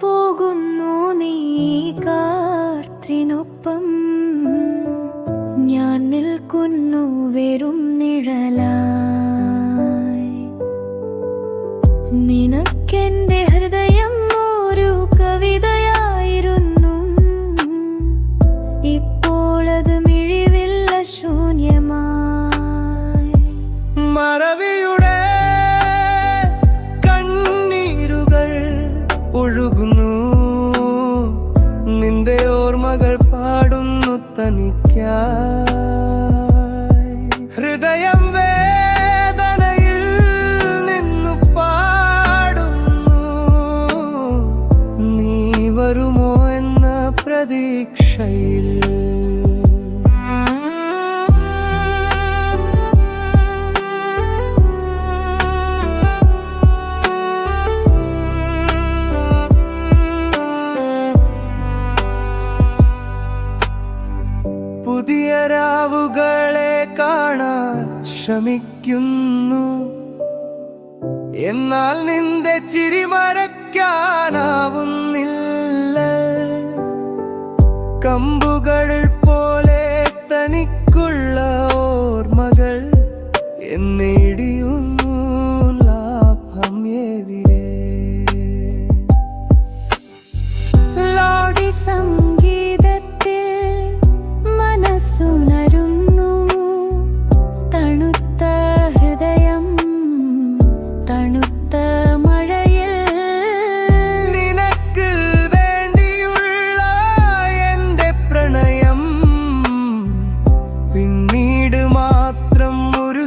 പോകുന്നു നീ കാർത്തിനൊപ്പം. ഞാൻ നിൽക്കുന്നു വെറും നിഴലായി. നിനക്കെന്റെ ഹൃദയ ഒഴുകുന്നു. നിന്റെ ഓർമ്മകൾ പാടുന്നു തനിക്കായി. ഹൃദയം വേദനയിൽ നിന്നു പാടുന്നു. നീ വരുമോ എന്ന പ്രതീക്ഷയിൽ പുതിയ രാവുകളെ കാണാൻ ശ്രമിക്കുന്നു. എന്നാൽ നിന്റെ ചിരി മറയ്ക്കാനാവുന്നില്ല. കമ്പുകൾ പോലെ തനിക്കുള്ള ഓർമ്മകൾ എന്നേടിയുന്നു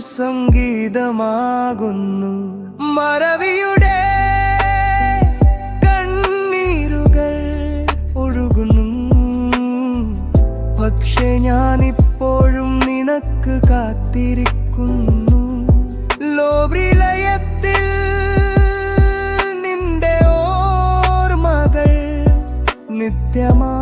സംഗീതമാകുന്നു. മറവിയുടെ കണ്ണീരുകൾ ഒഴുകുന്നു. പക്ഷെ ഞാനിപ്പോഴും നിനക്ക് കാത്തിരിക്കുന്നു. ലോബ്രിലയത്തിൽ നിന്റെ ഓർമ്മകൾ നിത്യമാ